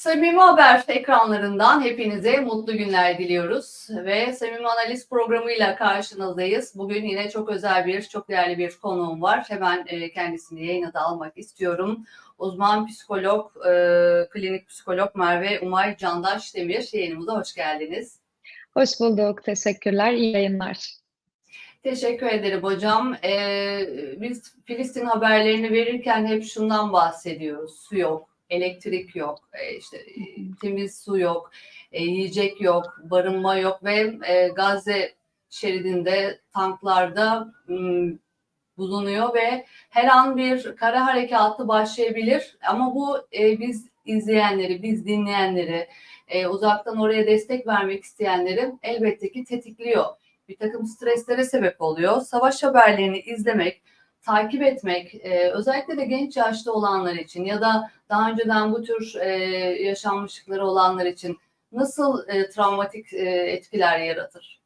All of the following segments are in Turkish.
Samimi Haber ekranlarından hepinize mutlu günler diliyoruz ve Samimi Analiz programıyla karşınızdayız. Bugün yine çok özel bir, çok değerli bir konuğum var. Hemen e, kendisini yayına da almak istiyorum. Uzman psikolog, e, klinik psikolog Merve Umay Candaş Demir yayınımıza hoş geldiniz. Hoş bulduk, teşekkürler, iyi yayınlar. Teşekkür ederim hocam. Ee, biz Filistin haberlerini verirken hep şundan bahsediyoruz. Su yok, elektrik yok, e, işte e, temiz su yok, e, yiyecek yok, barınma yok ve e, Gazze şeridinde tanklarda m, bulunuyor ve her an bir kara harekatı başlayabilir. Ama bu e, biz izleyenleri, biz dinleyenleri, e, uzaktan oraya destek vermek isteyenleri elbette ki tetikliyor bir takım streslere sebep oluyor. Savaş haberlerini izlemek, takip etmek, e, özellikle de genç yaşta olanlar için ya da daha önceden bu tür e, yaşanmışlıkları olanlar için nasıl e, travmatik e, etkiler yaratır?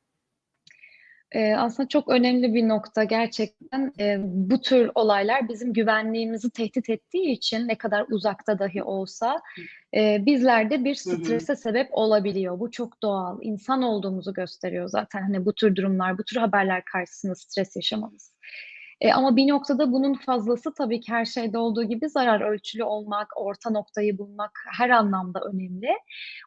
Ee, aslında çok önemli bir nokta gerçekten. Ee, bu tür olaylar bizim güvenliğimizi tehdit ettiği için ne kadar uzakta dahi olsa e, bizlerde bir strese sebep olabiliyor. Bu çok doğal. İnsan olduğumuzu gösteriyor zaten. Hani bu tür durumlar, bu tür haberler karşısında stres yaşamamız. E, ama bir noktada bunun fazlası tabii ki her şeyde olduğu gibi zarar ölçülü olmak, orta noktayı bulmak her anlamda önemli.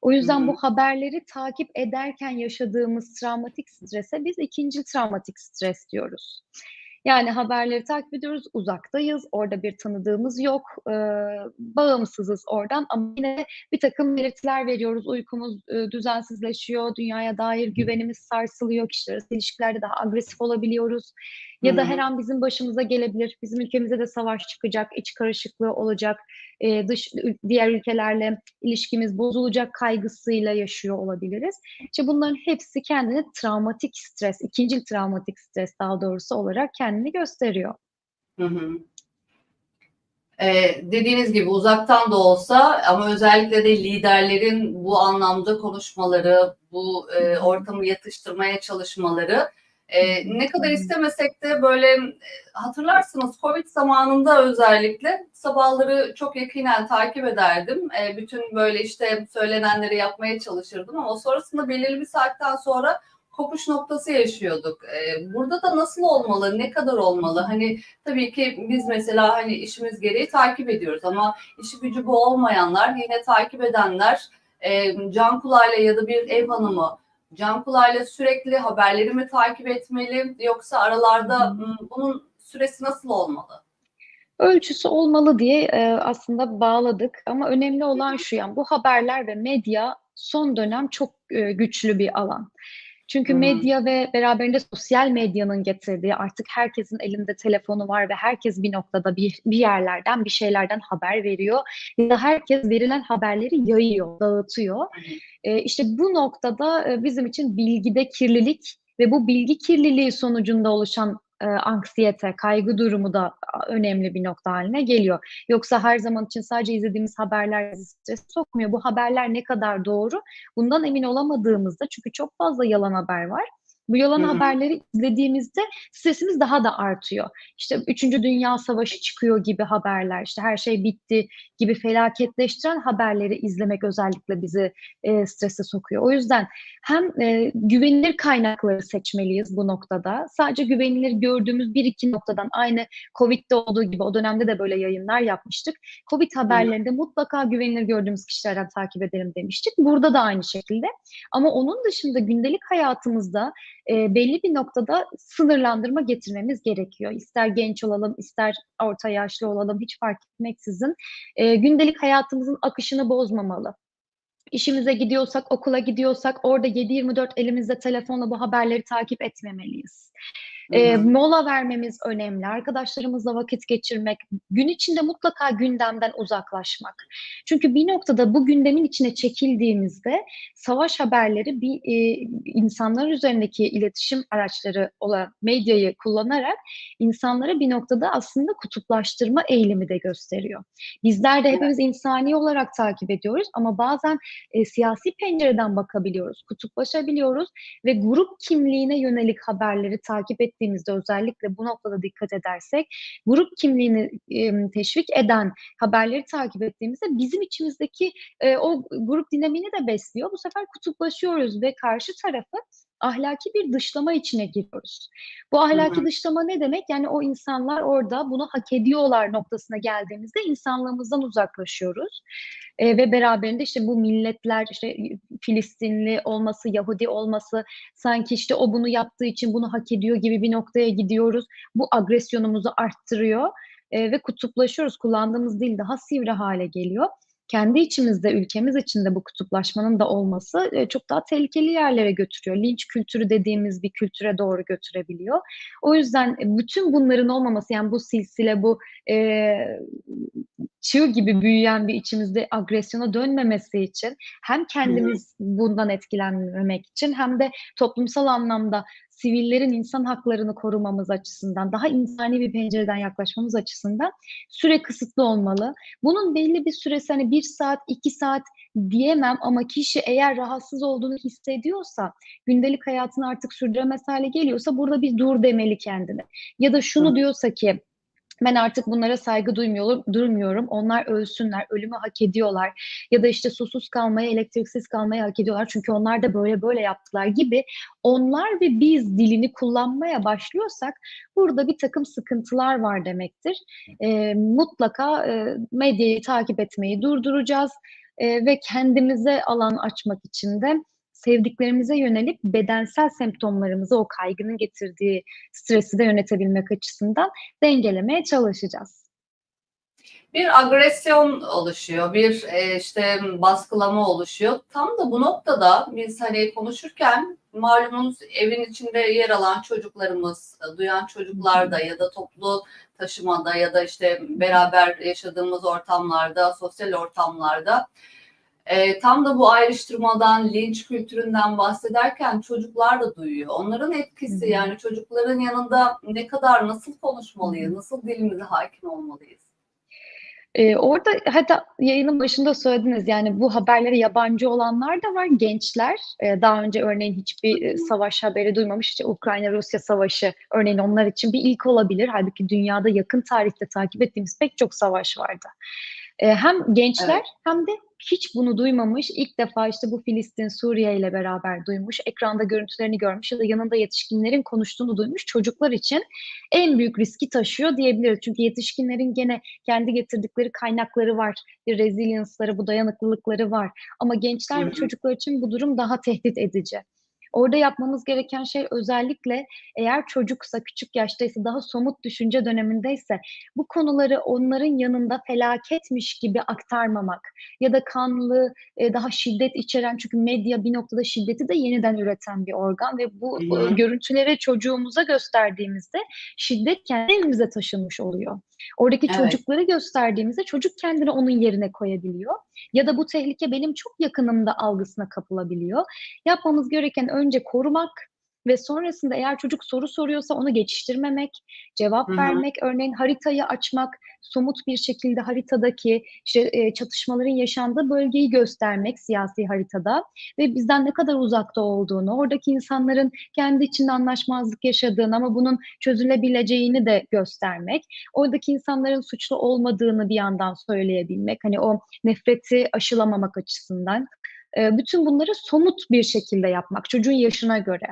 O yüzden Hı hı. bu haberleri takip ederken yaşadığımız travmatik strese biz ikinci travmatik stres diyoruz. Yani haberleri takip ediyoruz, uzaktayız, orada bir tanıdığımız yok, e, bağımsızız oradan ama yine bir takım belirtiler veriyoruz. Uykumuz e, düzensizleşiyor, dünyaya dair güvenimiz sarsılıyor, kişiler ilişkilerde daha agresif olabiliyoruz. Ya da her an bizim başımıza gelebilir. Bizim ülkemize de savaş çıkacak, iç karışıklığı olacak, e, dış diğer ülkelerle ilişkimiz bozulacak kaygısıyla yaşıyor olabiliriz. İşte bunların hepsi kendini travmatik stres, ikinci travmatik stres daha doğrusu olarak kendini gösteriyor. Hı hı. Ee, dediğiniz gibi uzaktan da olsa ama özellikle de liderlerin bu anlamda konuşmaları, bu e, ortamı yatıştırmaya çalışmaları e, ne kadar istemesek de böyle e, hatırlarsınız Covid zamanında özellikle sabahları çok yakinen takip ederdim. E, bütün böyle işte söylenenleri yapmaya çalışırdım ama sonrasında belirli bir saatten sonra kopuş noktası yaşıyorduk. E, burada da nasıl olmalı, ne kadar olmalı? Hani tabii ki biz mesela hani işimiz gereği takip ediyoruz ama işi gücü bu olmayanlar yine takip edenler e, can kulağıyla ya da bir ev hanımı Can Kulağ'la sürekli haberleri mi takip etmeli yoksa aralarda bunun süresi nasıl olmalı? Ölçüsü olmalı diye e, aslında bağladık ama önemli olan şu yani bu haberler ve medya son dönem çok e, güçlü bir alan. Çünkü hı. medya ve beraberinde sosyal medyanın getirdiği artık herkesin elinde telefonu var ve herkes bir noktada bir, bir yerlerden bir şeylerden haber veriyor. Ya da herkes verilen haberleri yayıyor, dağıtıyor. E, işte bu noktada e, bizim için bilgide kirlilik ve bu bilgi kirliliği sonucunda oluşan e, anksiyete, kaygı durumu da önemli bir nokta haline geliyor. Yoksa her zaman için sadece izlediğimiz haberler bizi strese sokmuyor. Bu haberler ne kadar doğru? Bundan emin olamadığımızda çünkü çok fazla yalan haber var. Bu yalan Hı hı. haberleri izlediğimizde stresimiz daha da artıyor. İşte 3. Dünya Savaşı çıkıyor gibi haberler, işte her şey bitti gibi felaketleştiren haberleri izlemek özellikle bizi e, strese sokuyor. O yüzden hem e, güvenilir kaynakları seçmeliyiz bu noktada. Sadece güvenilir gördüğümüz bir iki noktadan aynı Covid'de olduğu gibi o dönemde de böyle yayınlar yapmıştık. Covid haberlerinde mutlaka güvenilir gördüğümüz kişilerden takip edelim demiştik. Burada da aynı şekilde. Ama onun dışında gündelik hayatımızda e, belli bir noktada sınırlandırma getirmemiz gerekiyor. İster genç olalım, ister orta yaşlı olalım hiç fark etmeksizin e, gündelik hayatımızın akışını bozmamalı. İşimize gidiyorsak, okula gidiyorsak orada 7-24 elimizde telefonla bu haberleri takip etmemeliyiz. E, mola vermemiz önemli. Arkadaşlarımızla vakit geçirmek, gün içinde mutlaka gündemden uzaklaşmak. Çünkü bir noktada bu gündemin içine çekildiğimizde savaş haberleri bir e, insanlar üzerindeki iletişim araçları olan medyayı kullanarak insanlara bir noktada aslında kutuplaştırma eğilimi de gösteriyor. Bizler de hepimiz insani olarak takip ediyoruz ama bazen e, siyasi pencereden bakabiliyoruz, kutuplaşabiliyoruz ve grup kimliğine yönelik haberleri takip ettiğimiz ettiğimizde özellikle bu noktada dikkat edersek, grup kimliğini, emm, teşvik eden haberleri takip ettiğimizde bizim içimizdeki, eee, o grup dinamiğini de besliyor. Bu sefer kutuplaşıyoruz ve karşı tarafı ahlaki bir dışlama içine giriyoruz. Bu ahlaki dışlama ne demek? Yani o insanlar orada bunu hak ediyorlar noktasına geldiğimizde insanlığımızdan uzaklaşıyoruz, eee, ve beraberinde, işte, bu milletler, işte, Filistinli olması, Yahudi olması, sanki, işte, o bunu yaptığı için bunu hak ediyor gibi bir noktaya gidiyoruz. Bu agresyonumuzu arttırıyor, eee, ve kutuplaşıyoruz. Kullandığımız dil daha sivri hâle geliyor. Kendi içimizde, ülkemiz içinde bu kutuplaşmanın da olması, eee, çok daha tehlikeli yerlere götürüyor. Linç kültürü dediğimiz bir kültüre doğru götürebiliyor. O yüzden, eee, bütün bunların olmaması, yani bu silsile, bu, eee, çığ gibi büyüyen bir içimizde agresyona dönmemesi için hem kendimiz bundan etkilenmemek için hem de toplumsal anlamda sivillerin insan haklarını korumamız açısından, daha insani bir pencereden yaklaşmamız açısından süre kısıtlı olmalı. Bunun belli bir süresi, hani 1 saat, 2 saat diyemem ama kişi eğer rahatsız olduğunu hissediyorsa, gündelik hayatını artık sürdüremez hâle geliyorsa burada bir dur demeli kendine. Ya da şunu hı. diyorsa ki, ben artık bunlara saygı duymuyorum. Durmuyorum, onlar ölsünler, ölümü hak ediyorlar. Ya da, işte, susuz kalmayı, elektriksiz kalmayı hak ediyorlar. Çünkü onlar da böyle böyle yaptılar gibi onlar ve biz dilini kullanmaya başlıyorsak burada birtakım sıkıntılar var demektir. Eee, mutlaka, eee, medyayı takip etmeyi durduracağız, eee, ve kendimize alan açmak için de sevdiklerimize yönelip bedensel semptomlarımızı, o kaygının getirdiği stresi de yönetebilmek açısından dengelemeye çalışacağız. Bir agresyon oluşuyor, bir, eee, işte, baskılama oluşuyor. Tam da bu noktada biz, hani, konuşurken malumunuz evin içinde yer alan çocuklarımız, duyan Hı çocuklar hı. da ya da toplu taşımada ya da, işte, beraber yaşadığımız ortamlarda, sosyal ortamlarda, eee, tam da bu ayrıştırmadan, linç kültüründen bahsederken çocuklar da duyuyor. Onların etkisi, hı. yani çocukların yanında ne kadar, nasıl konuşmalıyız, nasıl dilimize hâkim olmalıyız? Eee, orada hatta yayının başında söylediniz, yani bu haberlere yabancı olanlar da var, gençler. Eee, daha önce örneğin hiçbir, hı. savaş haberi duymamış, işte, Ukrayna-Rusya savaşı örneğin onlar için bir ilk olabilir. Hâlbuki dünyada yakın tarihte takip ettiğimiz pek çok savaş vardı. Eee, hem gençler Evet. hem de hiç bunu duymamış, ilk defa, işte, bu Filistin, Suriye ile beraber duymuş, ekranda görüntülerini görmüş ya da yanında yetişkinlerin konuştuğunu duymuş çocuklar için en büyük riski taşıyor diyebiliriz. Çünkü yetişkinlerin gene kendi getirdikleri kaynakları var, bir resilience'ları, bu dayanıklılıkları var ama gençler ve çocuklar için bu durum daha tehdit edici. Orada yapmamız gereken şey özellikle eğer çocuksa, küçük yaştaysa, daha somut düşünce dönemindeyse bu konuları onların yanında felaketmiş gibi aktarmamak ya da kanlı, eee, daha şiddet içeren çünkü medya bir noktada şiddeti de yeniden üreten bir organ ve bu, hı. görüntüleri çocuğumuza gösterdiğimizde şiddet kendi evimize taşınmış oluyor. Oradaki Evet. çocukları gösterdiğimizde çocuk kendini onun yerine koyabiliyor ya da bu tehlike benim çok yakınımda algısına kapılabiliyor. Yapmamız gereken önce korumak ve sonrasında eğer çocuk soru soruyorsa onu geçiştirmemek, cevap Hı hı. vermek, örneğin haritayı açmak, somut bir şekilde haritadaki, işte, eee, çatışmaların yaşandığı bölgeyi göstermek siyasi haritada ve bizden ne kadar uzakta olduğunu, oradaki insanların kendi içinde anlaşmazlık yaşadığını ama bunun çözülebileceğini de göstermek, oradaki insanların suçlu olmadığını bir yandan söyleyebilmek, hani, o nefreti aşılamamak açısından. Eee, bütün bunları somut bir şekilde yapmak çocuğun yaşına göre.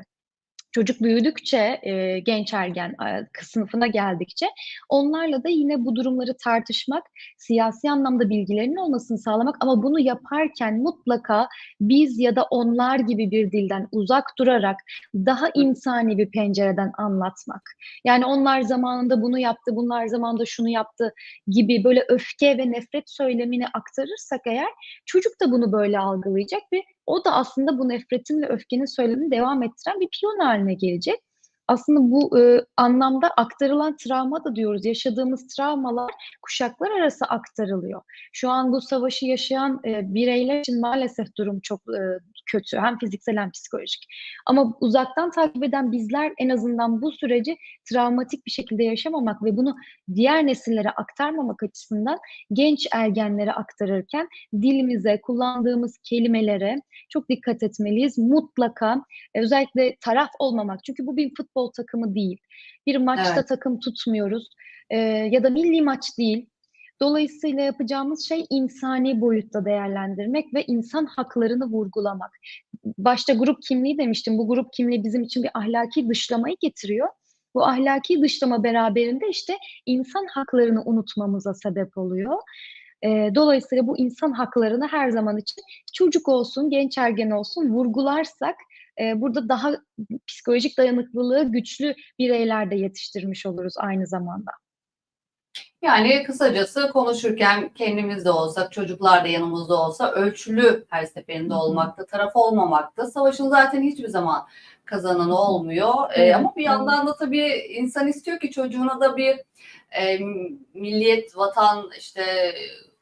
Çocuk büyüdükçe, eee, genç ergen, kı sınıfına geldikçe onlarla da yine bu durumları tartışmak, siyasi anlamda bilgilerinin olmasını sağlamak ama bunu yaparken mutlaka biz ya da onlar gibi bir dilden uzak durarak daha insani bir pencereden anlatmak. Yani onlar zamanında bunu yaptı, bunlar zamanında şunu yaptı gibi böyle öfke ve nefret söylemini aktarırsak eğer çocuk da bunu böyle algılayacak ve o da aslında bu nefretin ve öfkenin söylemini devam ettiren bir piyon hâline gelecek. Aslında bu, ııı, anlamda aktarılan travma da diyoruz. Yaşadığımız travmalar kuşaklar arası aktarılıyor. Şu an bu savaşı yaşayan, eee, bireyler için maalesef durum çok, ııı, kötü. Hem fiziksel hem psikolojik. Ama uzaktan takip eden bizler en azından bu süreci travmatik bir şekilde yaşamamak ve bunu diğer nesillere aktarmamak açısından genç ergenlere aktarırken dilimize, kullandığımız kelimelere çok dikkat etmeliyiz. Mutlaka e, özellikle taraf olmamak. Çünkü bu bir futbol takımı değil. Bir maçta Evet. takım tutmuyoruz. E, ya da milli maç değil. Dolayısıyla yapacağımız şey insani boyutta değerlendirmek ve insan haklarını vurgulamak. Başta grup kimliği demiştim. Bu grup kimliği bizim için bir ahlaki dışlamayı getiriyor. Bu ahlaki dışlama beraberinde işte insan haklarını unutmamıza sebep oluyor. Ee, dolayısıyla bu insan haklarını her zaman için çocuk olsun, genç ergen olsun vurgularsak e, burada daha psikolojik dayanıklılığı güçlü bireyler de yetiştirmiş oluruz aynı zamanda. Yani kısacası konuşurken kendimiz de olsak, çocuklar da yanımızda olsa ölçülü her seferinde olmakta, taraf olmamakta. Savaşın zaten hiçbir zaman kazananı olmuyor. Ee, ama bir yandan da tabii insan istiyor ki çocuğuna da bir e, milliyet, vatan işte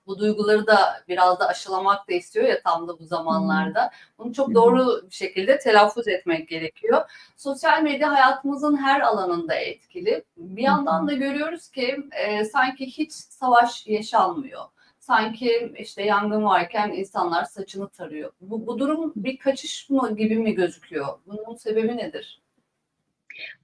bu duyguları da biraz da aşılamak da istiyor ya tam da bu zamanlarda. Bunu çok doğru bir şekilde telaffuz etmek gerekiyor. Sosyal medya hayatımızın her alanında etkili. Bir yandan da görüyoruz ki e, sanki hiç savaş yaşanmıyor. Sanki işte yangın varken insanlar saçını tarıyor. Bu, bu durum bir kaçış mı gibi mi gözüküyor? Bunun sebebi nedir?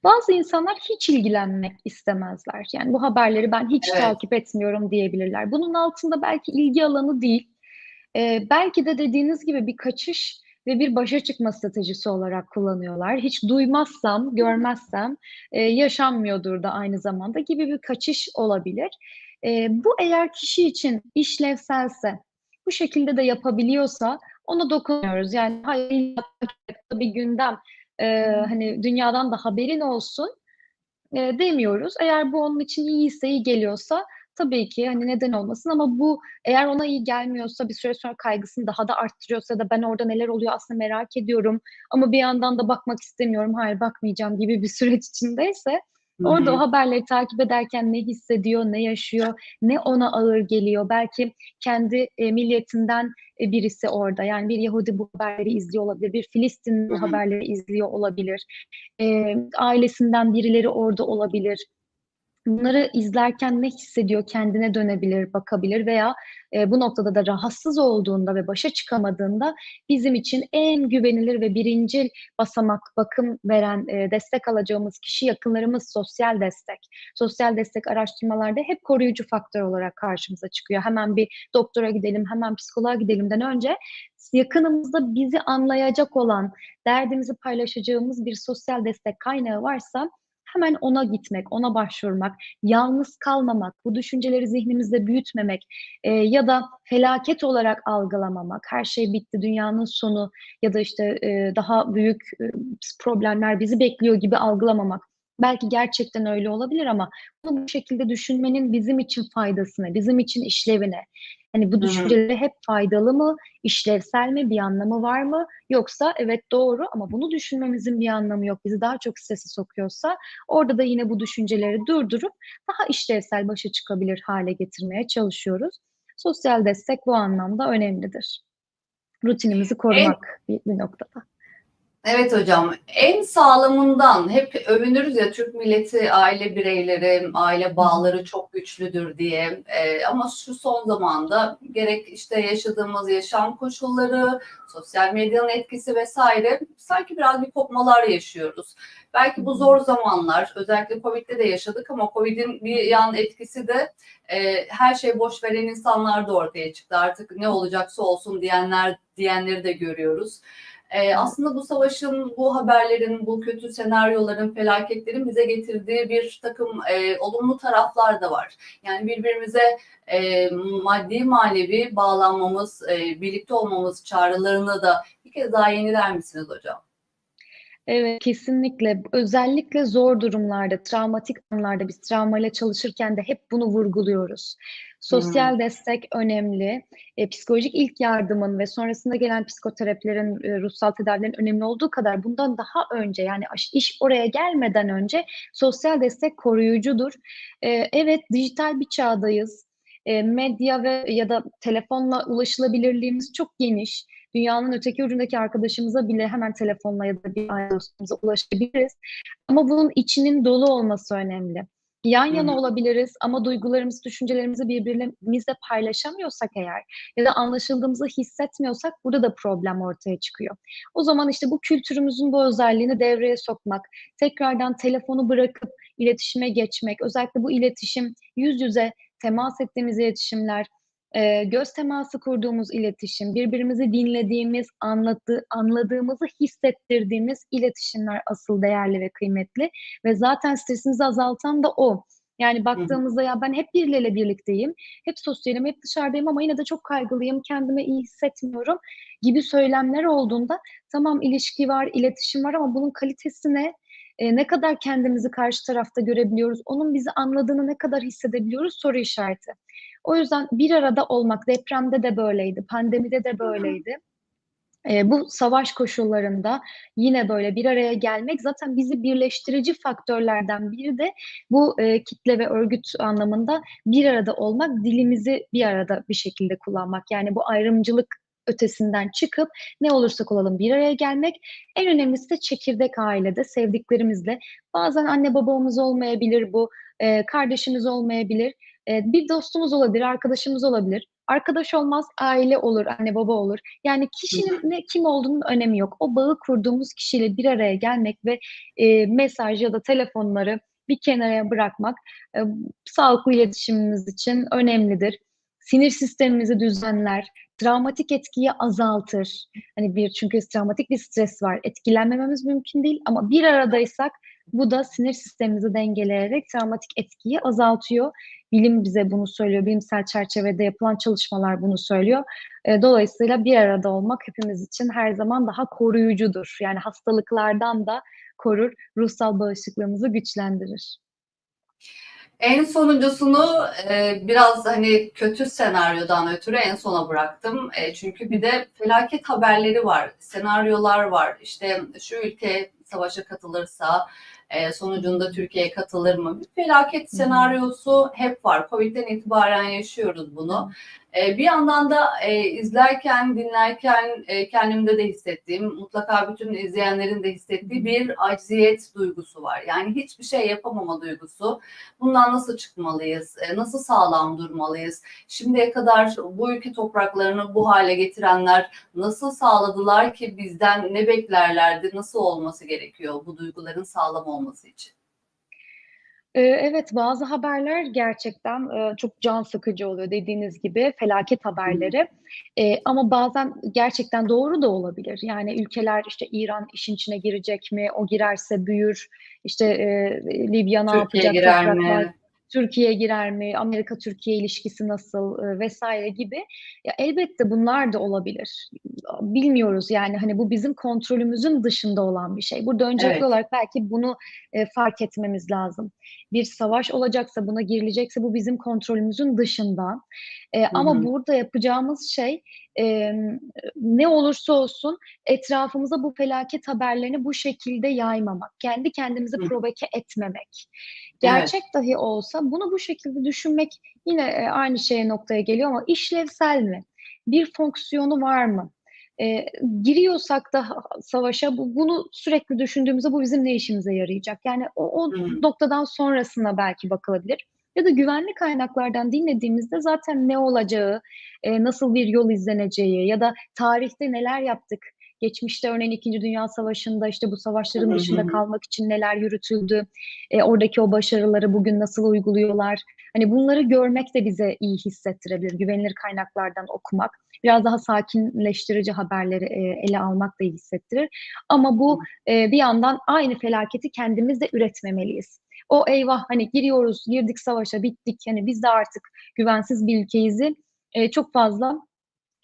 Bazı insanlar hiç ilgilenmek istemezler. Yani bu haberleri ben hiç Evet. takip etmiyorum diyebilirler. Bunun altında belki ilgi alanı değil, eee, belki de dediğiniz gibi bir kaçış ve bir başa çıkma stratejisi olarak kullanıyorlar. Hiç duymazsam, görmezsem eee, yaşanmıyordur da aynı zamanda gibi bir kaçış olabilir. Eee, bu eğer kişi için işlevselse, bu şekilde de yapabiliyorsa ona dokunmuyoruz. Yani hayır bir gündem eee, hani dünyadan da haberin olsun eee, demiyoruz. Eğer bu onun için iyiyse, iyi geliyorsa tabii ki hani neden olmasın ama bu eğer ona iyi gelmiyorsa bir süre sonra kaygısını daha da arttırıyorsa da ben orada neler oluyor aslında merak ediyorum ama bir yandan da bakmak istemiyorum, hayır bakmayacağım gibi bir süreç içindeyse Orada o haberleri takip ederken ne hissediyor, ne yaşıyor, ne ona ağır geliyor. Belki kendi eee, milliyetinden e, birisi orada. Yani bir Yahudi bu haberleri izliyor olabilir, bir Filistinli haberleri izliyor olabilir. Ailesinden birileri orada olabilir. Bunları izlerken ne hissediyor, kendine dönebilir, bakabilir veya eee, bu noktada da rahatsız olduğunda ve başa çıkamadığında bizim için en güvenilir ve birincil basamak, bakım veren, eee, destek alacağımız kişi yakınlarımız, sosyal destek. Sosyal destek araştırmalarda hep koruyucu faktör olarak karşımıza çıkıyor. Hemen bir doktora gidelim, hemen psikoloğa gidelimden önce yakınımızda bizi anlayacak olan, derdimizi paylaşacağımız bir sosyal destek kaynağı varsa hemen ona gitmek, ona başvurmak, yalnız kalmamak, bu düşünceleri zihnimizde büyütmemek eee, ya da felaket olarak algılamamak, her şey bitti, dünyanın sonu ya da işte eee, daha büyük eee, problemler bizi bekliyor gibi algılamamak. Belki gerçekten öyle olabilir ama bunu bu şekilde düşünmenin bizim için faydasını, bizim için işlevine. Hani bu düşünceleri hep faydalı mı, işlevsel mi, bir anlamı var mı? Yoksa evet doğru ama bunu düşünmemizin bir anlamı yok, bizi daha çok strese sokuyorsa orada da yine bu düşünceleri durdurup daha işlevsel başa çıkabilir hale getirmeye çalışıyoruz. Sosyal destek bu anlamda önemlidir. Rutinimizi En korumak bir, bir noktada. Evet hocam. En sağlamından hep övünürüz ya Türk milleti aile bireyleri, aile bağları çok güçlüdür diye. Eee, ama şu son zamanda gerek işte yaşadığımız yaşam koşulları, sosyal medyanın etkisi vesaire sanki biraz bir kopmalar yaşıyoruz. Belki bu zor zamanlar, özellikle Covid'de de yaşadık ama Covid'in bir yan etkisi de eee, her şey boş veren insanlar da ortaya çıktı. Artık ne olacaksa olsun diyenler diyenleri de görüyoruz. Evet. aslında bu savaşın, bu haberlerin, bu kötü senaryoların, felaketlerin bize getirdiği bir takım e, olumlu taraflar da var. Yani birbirimize e, maddi manevi bağlanmamız, e, birlikte olmamız çağrılarını da bir kez daha yeniler misiniz hocam? Evet, kesinlikle. Özellikle zor durumlarda, travmatik anlarda biz travmayla çalışırken de hep bunu vurguluyoruz. Sosyal destek önemli. Eee, psikolojik ilk yardımın ve sonrasında gelen psikoterapilerin, eee, ruhsal tedavilerin önemli olduğu kadar bundan daha önce yani iş oraya gelmeden önce sosyal destek koruyucudur. Eee, evet, dijital bir çağdayız. Eee, medya ve ya da telefonla ulaşılabilirliğimiz çok geniş. Dünyanın öteki ucundaki arkadaşımıza bile hemen telefonla ya da bir dostumuza ulaşabiliriz. Ama bunun içinin dolu olması önemli. Yan yana olabiliriz ama duygularımızı, düşüncelerimizi birbirimizle paylaşamıyorsak eğer ya da anlaşıldığımızı hissetmiyorsak burada da problem ortaya çıkıyor. O zaman işte bu kültürümüzün bu özelliğini devreye sokmak, tekrardan telefonu bırakıp iletişime geçmek, özellikle bu iletişim yüz yüze temas ettiğimiz iletişimler, eee, göz teması kurduğumuz iletişim, birbirimizi dinlediğimiz, anladı anladığımızı hissettirdiğimiz iletişimler asıl değerli ve kıymetli ve zaten stresimizi azaltan da o. Yani baktığımızda ya ben hep birileriyle birlikteyim, hep sosyalim, hep dışarıdayım ama yine de çok kaygılıyım, kendimi iyi hissetmiyorum gibi söylemler olduğunda tamam ilişki var, iletişim var ama bunun kalitesi ne? Eee, ne kadar kendimizi karşı tarafta görebiliyoruz? Onun bizi anladığını ne kadar hissedebiliyoruz? Soru işareti. O yüzden bir arada olmak depremde de böyleydi, pandemide de böyleydi. Eee, bu savaş koşullarında yine böyle bir araya gelmek zaten bizi birleştirici faktörlerden biri de bu, eee, kitle ve örgüt anlamında bir arada olmak, dilimizi bir arada bir şekilde kullanmak. Yani bu ayrımcılık ötesinden çıkıp ne olursak olalım bir araya gelmek. En önemlisi de çekirdek ailede sevdiklerimizle bazen anne babamız olmayabilir bu, eee, kardeşimiz olmayabilir, eee, bir dostumuz olabilir, arkadaşımız olabilir. Arkadaş olmaz, aile olur, anne baba olur. Yani kişinin ne kim olduğunun önemi yok. O bağı kurduğumuz kişiyle bir araya gelmek ve, eee, mesaj ya da telefonları bir kenara bırakmak, eee, sağlıklı iletişimimiz için önemlidir. Sinir sistemimizi düzenler, travmatik etkiyi azaltır. Hani bir çünkü travmatik bir stres var. Etkilenmememiz mümkün değil ama bir aradaysak bu da sinir sistemimizi dengeleyerek travmatik etkiyi azaltıyor. Bilim bize bunu söylüyor. Bilimsel çerçevede yapılan çalışmalar bunu söylüyor. Eee, dolayısıyla bir arada olmak hepimiz için her zaman daha koruyucudur. Yani hastalıklardan da korur, ruhsal bağışıklığımızı güçlendirir. En sonuncusunu, eee, biraz, hani, kötü senaryodan ötürü en sona bıraktım. Eee, çünkü bir de felaket haberleri var, senaryolar var. İşte, şu ülke savaşa katılırsa, eee, sonucunda Türkiye katılır mı? Bir felaket senaryosu hep var. COVID'den itibaren yaşıyoruz bunu. Eee, bir yandan da, eee, izlerken, dinlerken, eee, kendimde de hissettiğim, mutlaka bütün izleyenlerin de hissettiği bir acziyet duygusu var. Yani hiçbir şey yapamama duygusu. Bundan nasıl çıkmalıyız? Eee, nasıl sağlam durmalıyız? Şimdiye kadar bu ülke topraklarını bu hale getirenler nasıl sağladılar ki bizden ne beklerlerdi? Nasıl olması gerekiyor bu duyguların sağlam olması için? Eee, evet, bazı haberler gerçekten, eee, çok can sıkıcı oluyor dediğiniz gibi felaket haberleri. Eee, ama bazen gerçekten doğru da olabilir. Yani ülkeler, işte, İran işin içine girecek mi? O girerse büyür. İşte, eee, Libya ne Türkiye yapacak? girer Topraklar mi? Türkiye girer mi? Amerika-Türkiye ilişkisi nasıl, eee, vs. gibi. Ya, elbette bunlar da olabilir. Bilmiyoruz, yani, hani, bu bizim kontrolümüzün dışında olan bir şey. Burada öncelikli Evet. olarak belki bunu, eee, fark etmemiz lazım. Bir savaş olacaksa, buna girilecekse bu bizim kontrolümüzün dışında. Eee, Hı ama burada yapacağımız şey, emm, ne olursa olsun etrafımıza bu felaket haberlerini bu şekilde yaymamak, kendi kendimizi Hı. provoke etmemek. Evet. Gerçek dahi olsa bunu bu şekilde düşünmek yine, eee, aynı şeye noktaya geliyor ama işlevsel mi? Bir fonksiyonu var mı? Eee, giriyorsak da savaşa bu bunu sürekli düşündüğümüzde bu bizim ne işimize yarayacak? Yani o o noktadan sonrasına belki bakılabilir ya da güvenli kaynaklardan dinlediğimizde zaten ne olacağı, eee, nasıl bir yol izleneceği ya da tarihte neler yaptık, geçmişte örneğin 2. Dünya Savaşı'nda, işte, bu savaşların dışında kalmak için neler yürütüldü, eee, oradaki o başarıları bugün nasıl uyguluyorlar? Hani, bunları görmek de bize iyi hissettirebilir, güvenilir kaynaklardan okumak. Biraz daha sakinleştirici haberleri, eee, ele almak da iyi hissettirir. Ama bu, eee, bir yandan aynı felaketi kendimiz de üretmemeliyiz. O eyvah, hani, giriyoruz, girdik savaşa, bittik, hani, biz de artık güvensiz bir ülkeyizi, eee, çok fazla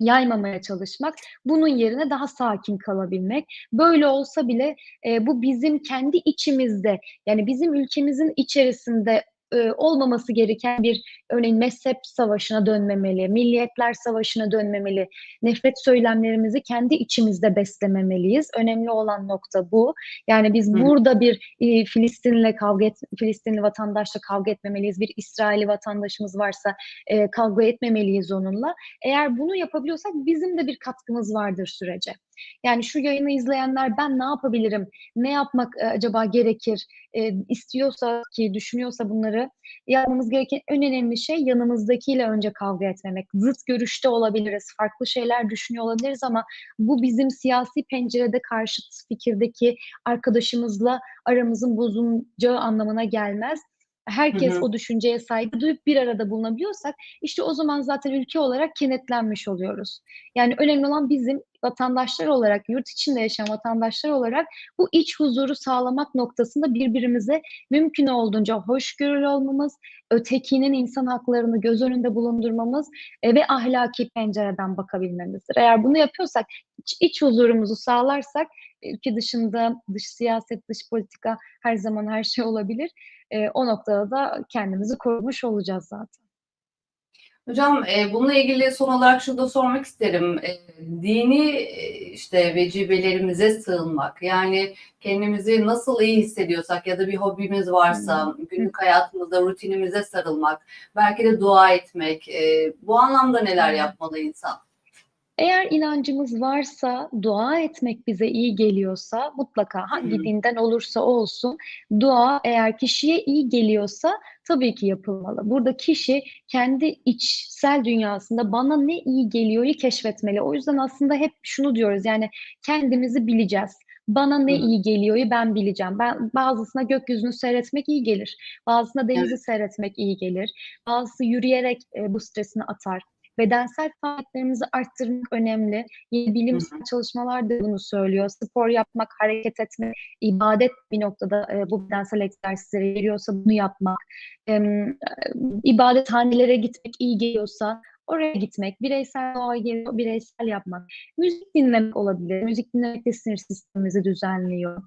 yaymamaya çalışmak. Bunun yerine daha sakin kalabilmek. Böyle olsa bile, eee, bu bizim kendi içimizde, yani, bizim ülkemizin içerisinde e, olmaması gereken bir örneğin mezhep savaşına dönmemeli, milliyetler savaşına dönmemeli, nefret söylemlerimizi kendi içimizde beslememeliyiz. Önemli olan nokta bu. Yani biz Hı. burada bir e, Filistinle kavga et, Filistinli vatandaşla kavga etmemeliyiz. Bir İsrailli vatandaşımız varsa e, kavga etmemeliyiz onunla. Eğer bunu yapabiliyorsak bizim de bir katkımız vardır sürece. Yani şu yayını izleyenler ben ne yapabilirim, ne yapmak e, acaba gerekir, e, istiyorsa ki düşünüyorsa bunları yapmamız gereken en önemli şey yanımızdakiyle önce kavga etmemek. Zıt görüşte olabiliriz, farklı şeyler düşünüyor olabiliriz ama bu bizim siyasi pencerede karşıt fikirdeki arkadaşımızla aramızın bozulacağı anlamına gelmez. Herkes Hı hı. o düşünceye saygı duyup bir arada bulunabiliyorsak işte o zaman zaten ülke olarak kenetlenmiş oluyoruz. Yani önemli olan bizim vatandaşlar olarak, yurt içinde yaşayan vatandaşlar olarak bu iç huzuru sağlamak noktasında birbirimize mümkün olduğunca hoşgörülü olmamız, ötekinin insan haklarını göz önünde bulundurmamız e, ve ahlaki pencereden bakabilmemizdir. Eğer bunu yapıyorsak, iç, iç huzurumuzu sağlarsak, ülke dışında dış siyaset, dış politika her zaman her şey olabilir. E, o noktada da kendimizi korumuş olacağız zaten. Hocam e, bununla ilgili son olarak şunu da sormak isterim. E, dini e, işte vecibelerimize sığınmak yani kendimizi nasıl iyi hissediyorsak ya da bir hobimiz varsa günlük hayatımızda rutinimize sarılmak, belki de dua etmek e, bu anlamda neler yapmalı insan? Eğer inancımız varsa, dua etmek bize iyi geliyorsa mutlaka hangi dinden olursa olsun dua eğer kişiye iyi geliyorsa tabii ki yapılmalı. Burada kişi kendi içsel dünyasında bana ne iyi geliyor'yu keşfetmeli. O yüzden aslında hep şunu diyoruz yani kendimizi bileceğiz. Bana ne iyi geliyor'yu ben bileceğim. Ben bazısına gökyüzünü seyretmek iyi gelir. Bazısına denizi Evet. seyretmek iyi gelir. Bazısı yürüyerek e, bu stresini atar. Bedensel faaliyetlerimizi arttırmak önemli. Yeni Hı bilimsel çalışmalar da bunu söylüyor. Spor yapmak, hareket etmek, ibadet bir noktada e, bu bedensel egzersizleri veriyorsa bunu yapmak, e, ibadethanelere gitmek iyi geliyorsa oraya gitmek, bireysel doğa geliyor, bireysel yapmak. Müzik dinlemek olabilir. Müzik dinlemek de sinir sistemimizi düzenliyor.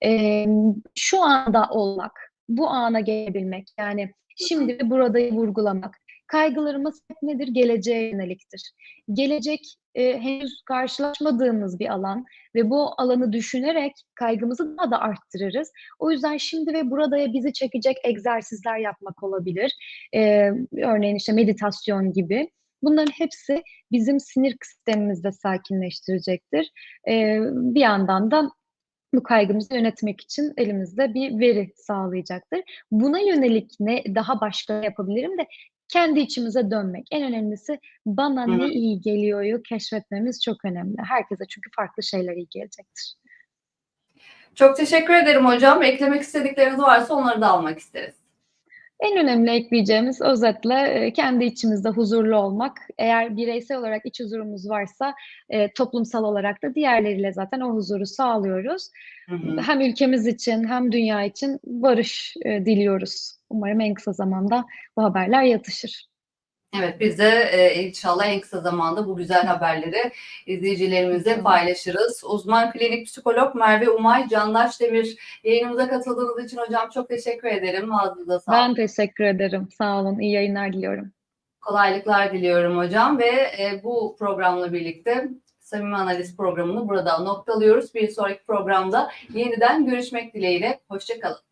Em, şu anda olmak, bu ana gelebilmek yani şimdi buradayı vurgulamak. Kaygılarımız hep nedir? Geleceğe yöneliktir. Gelecek e, henüz karşılaşmadığımız bir alan ve bu alanı düşünerek kaygımızı daha da arttırırız. O yüzden şimdi ve buradaya bizi çekecek egzersizler yapmak olabilir. E, örneğin işte meditasyon gibi. Bunların hepsi bizim sinir sistemimizi de sakinleştirecektir. E, bir yandan da bu kaygımızı yönetmek için elimizde bir veri sağlayacaktır. Buna yönelik ne daha başka yapabilirim de kendi içimize dönmek. En önemlisi bana Hı ne iyi geliyor'yu keşfetmemiz çok önemli. Herkese çünkü farklı şeyler iyi gelecektir. Çok teşekkür ederim hocam. Eklemek istedikleriniz varsa onları da almak isteriz. En önemli ekleyeceğimiz özetle e, kendi içimizde huzurlu olmak. Eğer bireysel olarak iç huzurumuz varsa e, toplumsal olarak da diğerleriyle zaten o huzuru sağlıyoruz. Hı hı. Hem ülkemiz için hem dünya için barış e, diliyoruz. Umarım en kısa zamanda bu haberler yatışır. Evet, biz de e, inşallah en kısa zamanda bu güzel haberleri izleyicilerimizle İnşallah. paylaşırız. Uzman klinik psikolog Merve Umay Candaş Demir yayınımıza katıldığınız için hocam çok teşekkür ederim. Ağzınıza sağlık. Ben teşekkür ederim. Sağ olun. İyi yayınlar diliyorum. Kolaylıklar diliyorum hocam ve e, bu programla birlikte Samimi Analiz programını burada noktalıyoruz. Bir sonraki programda yeniden görüşmek dileğiyle. Hoşçakalın.